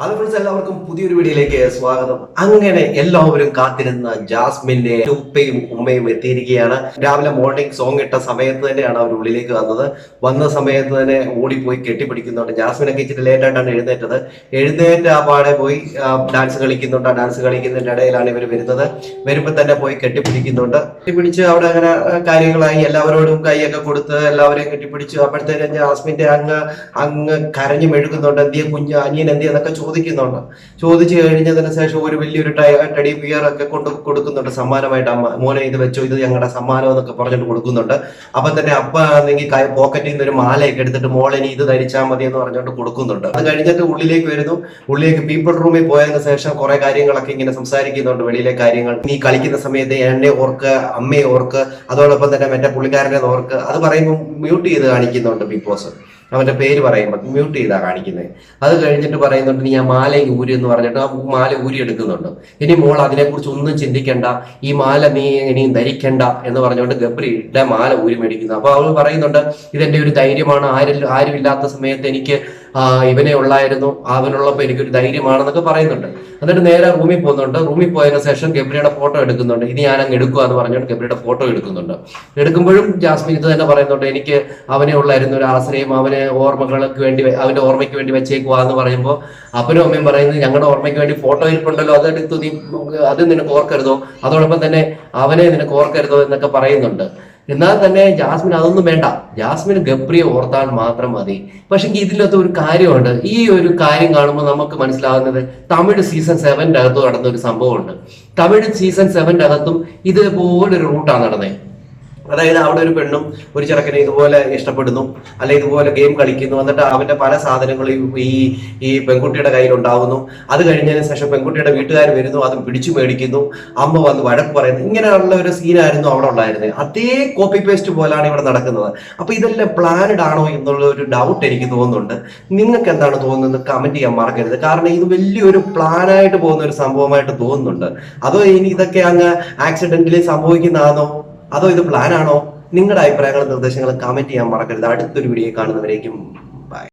Hello friends എല്ലാവർക്കും പുതിയൊരു വീഡിയോയിലേക്ക് സ്വാഗതം. അങ്ങനെ എല്ലാവരും കാത്തിരുന്ന ജാസ്മിന്റെ ഉപ്പയും ഉമ്മയും എത്തിയിരിക്കുകയാണ്. രാവിലെ മോർണിംഗ് സോങ് ഇട്ട സമയത്ത് തന്നെയാണ് അവർ ഉള്ളിലേക്ക് വന്നത്. വന്ന സമയത്ത് തന്നെ ഓടിപ്പോയി കെട്ടിപ്പിടിക്കുന്നുണ്ട്. ജാസ്മിനൊക്കെ ഇച്ചിരി ലേറ്റ് ആയിട്ടാണ് എഴുന്നേറ്റത്. എഴുന്നേറ്റ് ആ പാടെ പോയി ഡാൻസ് കളിക്കുന്നുണ്ട്. ഡാൻസ് കളിക്കുന്നതിന്റെ ഇടയിലാണ് ഇവർ വരുന്നത്. വരുമ്പോൾ തന്നെ പോയി കെട്ടിപ്പിടിക്കുന്നുണ്ട്. കെട്ടിപ്പിടിച്ച് അവിടെ അങ്ങനെ കാര്യങ്ങളായി. എല്ലാവരോടും കൈയൊക്കെ കൊടുത്ത് എല്ലാവരെയും കെട്ടിപ്പിടിച്ചു. അപ്പോഴത്തേക്കും ജാസ്മിന്റെ അങ്ങ് അങ്ങ് കരഞ്ഞു മെഴുകുന്നുണ്ട്. എന്തിയ കുഞ്ഞ് അനിയൻ എന്തിയ എന്നൊക്കെ ചോദിക്കുന്നുണ്ട്. ചോദിച്ചു കഴിഞ്ഞതിന് ശേഷം ഒരു വലിയൊരു ടെഡി ബിയർ ഒക്കെ കൊണ്ട് കൊടുക്കുന്നുണ്ട് സമ്മാനമായിട്ട് അമ്മ. മോനെ ഇത് വെച്ചോ ഇത് ഞങ്ങളുടെ സമ്മാനം എന്നൊക്കെ പറഞ്ഞിട്ട് കൊടുക്കുന്നുണ്ട്. അപ്പൊ തന്നെ അപ്പ ആണെങ്കിൽ പോക്കറ്റിൽ നിന്ന് ഒരു മാലയൊക്കെ എടുത്തിട്ട് മോളിനി ഇത് ധരിച്ചാൽ മതി എന്ന് പറഞ്ഞുകൊണ്ട് കൊടുക്കുന്നുണ്ട്. അത് കഴിഞ്ഞിട്ട് ഉള്ളിലേക്ക് വരുന്നു. ഉള്ളിലേക്ക് പീപ്പിൾ റൂമിൽ പോയതിന് ശേഷം കുറെ കാര്യങ്ങളൊക്കെ ഇങ്ങനെ സംസാരിക്കുന്നുണ്ട്. വെളിയിലെ കാര്യങ്ങൾ നീ കളിക്കുന്ന സമയത്ത് എന്നെ ഓർക്ക് അമ്മയെ ഓർക്ക് അതോടൊപ്പം തന്നെ മറ്റേ പുള്ളിക്കാരനെ ഓർക്ക് അത് പറയുമ്പോൾ മ്യൂട്ട് ചെയ്ത് കാണിക്കുന്നുണ്ട് ബിഗ് ബോസ്. അവന്റെ പേര് പറയുമ്പോൾ മ്യൂട്ട് ചെയ്താ കാണിക്കുന്നത് അത് കഴിഞ്ഞിട്ട് പറയുന്നുണ്ട് നീ ആ മാല ഊരി എന്ന് പറഞ്ഞിട്ട് ആ മാല ഊരി എടുക്കുന്നുണ്ട്. ഇനി മോൾ അതിനെക്കുറിച്ച് ഒന്നും ചിന്തിക്കണ്ട. ഈ മാല നീ ഇനിയും ധരിക്കണ്ട. എന്ന് പറഞ്ഞുകൊണ്ട് ഗബ്രിയുടെ മാല ഊരി മേടിക്കുന്നു. അപ്പൊ അവൾ പറയുന്നുണ്ട് ഇതെന്റെ ഒരു ധൈര്യമാണ്. ആരും ആരുമില്ലാത്ത സമയത്ത് എനിക്ക് ആ, ഇവനെ ഉള്ളായിരുന്നു. അവനുള്ളപ്പോൾ എനിക്കൊരു ധൈര്യമാണെന്നൊക്കെ പറയുന്നുണ്ട്. എന്നിട്ട് നേരെ റൂമിൽ പോകുന്നുണ്ട്. റൂമിൽ പോയതിന് ശേഷം ഗബ്രിയുടെ ഫോട്ടോ എടുക്കുന്നുണ്ട്. ഇനി ഞാൻ അങ്ങ് എടുക്കുക എന്ന് പറഞ്ഞുകൊണ്ട് ഗബ്രിയുടെ ഫോട്ടോ എടുക്കുന്നുണ്ട്. എടുക്കുമ്പോഴും ജാസ്മിൻ ഇത് തന്നെ പറയുന്നുണ്ട്. എനിക്ക് അവനെ ഉള്ളായിരുന്നു. ഒരു ആശ്രയം അവനെ ഓർമ്മകൾക്ക് വേണ്ടി അവന്റെ ഓർമ്മയ്ക്ക് വേണ്ടി വെച്ചേക്കുക എന്ന് പറയുമ്പോൾ അപ്പനും അമ്മയും പറയുന്നത് ഞങ്ങളുടെ ഓർമ്മയ്ക്ക് വേണ്ടി ഫോട്ടോ ഇരിപ്പുണ്ടല്ലോ. അതെടുത്തു നീ അത് നിനക്ക് ഓർക്കരുതോ. അതോടൊപ്പം തന്നെ അവനെ നിനക്ക് ഓർക്കരുതോ എന്നൊക്കെ പറയുന്നുണ്ട്. എന്നാൽ തന്നെ ജാസ്മിൻ അതൊന്നും വേണ്ട. ജാസ്മിൻ ഗബ്രിയെ ഓർത്താൽ മാത്രം മതി. പക്ഷെ ഇതിലത്തെ ഒരു കാര്യമുണ്ട്. ഈ ഒരു കാര്യം കാണുമ്പോൾ നമുക്ക് മനസ്സിലാകുന്നത് തമിഴ് സീസൺ സെവന്റെ അകത്ത് നടന്ന ഒരു സംഭവമുണ്ട്. തമിഴ് സീസൺ സെവന്റെ അകത്തും ഇതുപോലൊരു റൂട്ടാണ് നടന്നത് അതായത് അവിടെ ഒരു പെണ്ണും ഒരു ചെറുക്കനെ ഇതുപോലെ ഇഷ്ടപ്പെടുന്നു അല്ലെ ഇതുപോലെ ഗെയിം കളിക്കുന്നു എന്നിട്ട് അവന്റെ പല സാധനങ്ങളും ഈ ഈ പെൺകുട്ടിയുടെ കയ്യിൽ ഉണ്ടാവുന്നു. അത് കഴിഞ്ഞതിന് ശേഷം പെൺകുട്ടിയുടെ വീട്ടുകാർ വരുന്നു അത് പിടിച്ചു മേടിക്കുന്നു. അമ്മ വന്ന് വഴക്ക് പറയുന്നു. ഇങ്ങനെയുള്ള ഒരു സീനായിരുന്നു അവിടെ ഉണ്ടായിരുന്നത്. അതേ കോപ്പി പേസ്റ്റ് പോലാണ് ഇവിടെ നടക്കുന്നത്. അപ്പൊ ഇതെല്ലാം പ്ലാനഡ് ആണോ എന്നുള്ള ഒരു ഡൗട്ട് എനിക്ക് തോന്നുന്നുണ്ട്. നിങ്ങൾക്ക് എന്താണ് തോന്നുന്നത്? കമന്റ് ചെയ്യാൻ മറക്കരുത്. കാരണം ഇത് വലിയൊരു പ്ലാനായിട്ട് പോകുന്ന ഒരു സംഭവമായിട്ട് തോന്നുന്നുണ്ട്. അതോ ഇനി ഇതൊക്കെ അങ്ങ് ആക്സിഡന്റലി സംഭവിക്കുന്നതാണോ? അതോ ഇത് പ്ലാനാണോ നിങ്ങളുടെ അഭിപ്രായങ്ങളും നിർദ്ദേശങ്ങളും കമന്റ് ചെയ്യാൻ മറക്കരുത്. അടുത്തൊരു വീഡിയോ കാണുന്നവരേക്കും